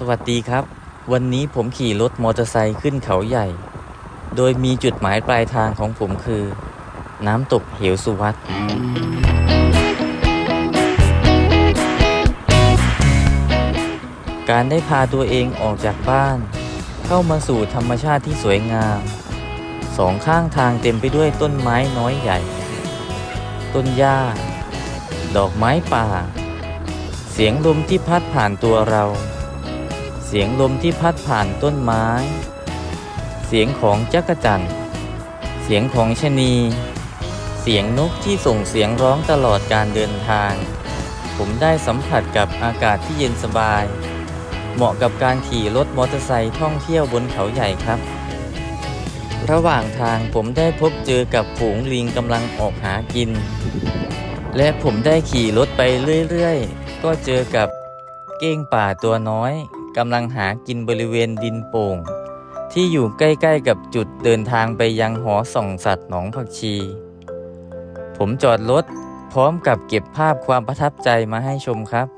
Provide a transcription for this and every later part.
สวัสดีครับ วันนี้ผมขี่รถมอเตอร์ไซค์ขึ้นเขาใหญ่ โดยมีจุดหมายปลายทางของผมคือ น้ำตกเหวสุวัตการได้พาตัวเองออกจากบ้าน เข้ามาสู่ธรรมชาติที่สวยงาม สองข้างทางเต็มไปด้วยต้นไม้น้อยใหญ่ ต้นหญ้า ดอกไม้ป่า เสียงลมที่พัดผ่านตัวเรา เสียงลมที่พัดผ่านต้นไม้ เสียงของจักจั่นเสียงของชนี เสียงนกที่ส่งเสียงร้องตลอดการเดินทาง ผมได้สัมผัสกับอากาศที่เย็นสบาย เหมาะกับการขี่รถมอเตอร์ไซค์ท่องเที่ยวบนเขาใหญ่ครับ ระหว่างทางผมได้พบเจอกับฝูงลิงกำลังออกหากิน และผมได้ขี่รถไปเรื่อย ๆ ก็เจอกับเก้งป่าตัวน้อย กำลังหากินบริเวณดินโป่ง ที่อยู่ใกล้ๆกับจุดเดินทางไปยังหอส่องสัตว์หนองผักชี ผมจอดรถพร้อมกับเก็บภาพความประทับใจมาให้ชมครับ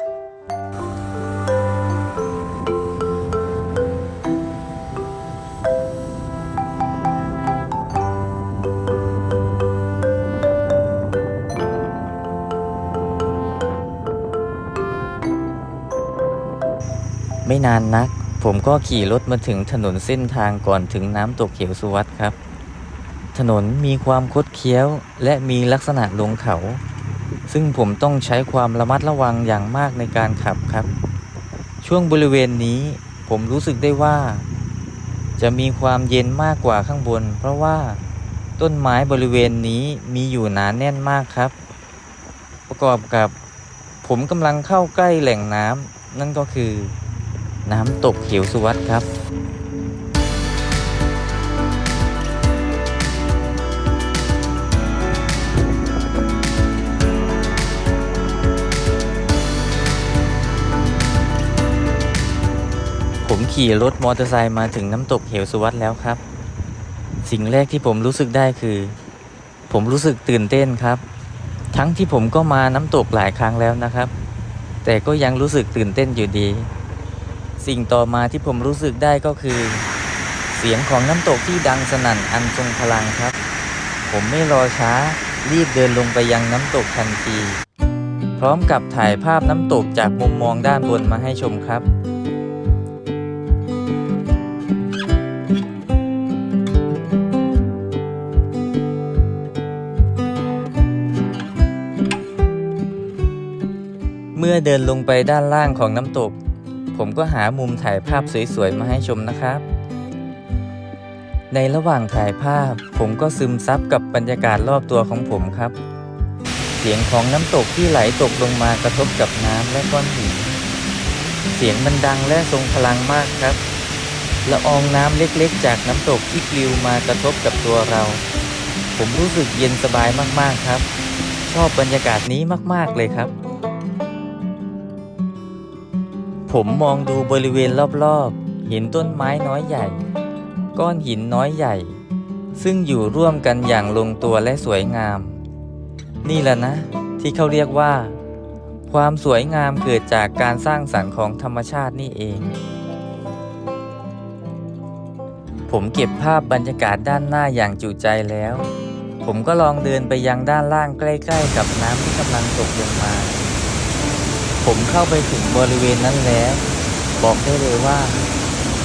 ไม่นานนัก ผมก็ขี่รถมาถึงถนนเส้นทางก่อนถึงน้ำตกเขียวสุวัตครับ ถนนมีความคดเคี้ยว และมีลักษณะลงเขา ซึ่งผมต้องใช้ความระมัดระวังอย่างมากในการขับครับ ช่วงบริเวณนี้ผมรู้สึกได้ว่า จะมีความเย็นมากกว่าข้างบน เพราะว่าต้นไม้บริเวณนี้มีอยู่หนาแน่นมากครับ ประกอบกับผมกำลังเข้าใกล้แหล่งน้ำนั่นก็คือ น้ำตกเขียวสุวัตครับผมขี่รถมอเตอร์ไซค์มาถึงน้ำตกเหวสุวัตแล้วครับ สิ่งแรกที่ผมรู้สึกได้คือ ผมรู้สึกตื่นเต้นครับ ทั้งที่ผมก็มาน้ำตกหลายครั้งแล้วนะครับ แต่ก็ยังรู้สึกตื่นเต้นอยู่ดี สิ่งต่อมาที่ผมรู้สึกได้ก็คือ เสียงของน้ำตกที่ดังสนั่นอันทรงพลังครับ ผมไม่รอช้ารีบเดินลงไปยังน้ำตกทันที พร้อมกับถ่ายภาพน้ำตกจากมุมมองด้านบนมาให้ชมครับเมื่อเดินลงไปด้านล่างของน้ำตก ผมก็หามุมถ่ายภาพสวยๆมาให้ชมนะครับ ในระหว่างถ่ายภาพ ผมก็ซึมซับกับบรรยากาศรอบตัวของผมครับ เสียงของน้ำตกที่ไหลตกลงมากระทบกับน้ำและก้อนหิน เสียงมันดังและทรงพลังมากครับละอองน้ำเล็กๆ จากน้ำตกที่ปลิวมากระทบกับตัวเรา ผมรู้สึกเย็นสบายมากๆครับ ชอบบรรยากาศนี้มากๆเลยครับ ผมมองดูบริเวณรอบๆ เห็นต้นไม้น้อยใหญ่ ก้อนหินน้อยใหญ่ ซึ่งอยู่ร่วมกันอย่างลงตัวและสวยงาม นี่แหละนะ ที่เขาเรียกว่า ความสวยงามเกิดจากการสร้างสรรค์ของธรรมชาตินี่เอง ผมเก็บภาพบรรยากาศด้านหน้าอย่างจุใจแล้ว ผมก็ลองเดินไปยังด้านล่างใกล้ ๆ กับน้ำที่กำลังตกลงมา ผมเข้าไปถึงบริเวณนั้นแล้ว บอกได้เลยว่า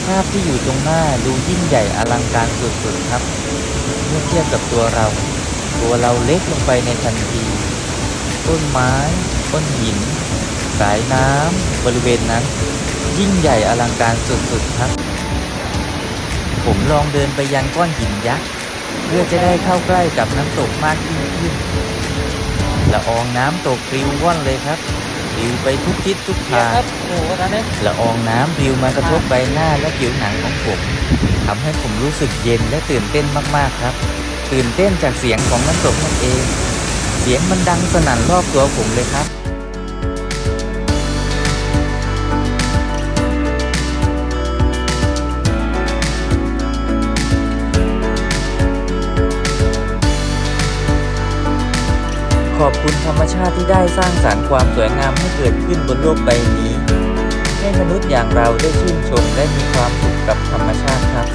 ภาพที่อยู่ตรงหน้าดูยิ่งใหญ่อลังการสุดๆครับ เมื่อเทียบกับตัวเรา ตัวเราเล็กลงไปในทันที ต้นไม้ก้นหิน สายน้ำบริเวณนั้น ยิ่งใหญ่อลังการสุดๆครับ ผมลองเดินไปยังก้อนหินยักษ์เพื่อจะได้เข้าใกล้กับน้ำตกมากยิ่งขึ้นละอองน้ำตกปลิวว่อนเลยครับ ปลิวไปทุกทิศทุกทางครับโอ้โหตอนนี้ละอองน้ำปลิวมากระทบใบหน้าและผิวหนังของผมทำให้ผมรู้สึกเย็นและตื่นเต้นมากๆครับ ตื่นเต้นจากเสียงของน้ำตกนั่นเอง เสียงมันดังสนั่นรอบตัวผมเลยครับ อบคุณธรรมชาติที่ได้สร้างสรรค์ความสวยงามให้เกิดขึ้นบนโลกใบนี้ ให้มนุษย์อย่างเราได้ชื่นชมและมีความสุขกับธรรมชาติครับ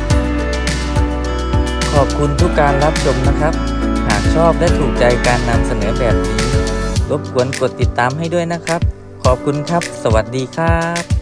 ขอบคุณทุกการรับชมนะครับ หากชอบและถูกใจการนำเสนอแบบนี้ รบกวนกดติดตามให้ด้วยนะครับ ขอบคุณครับ สวัสดีครับ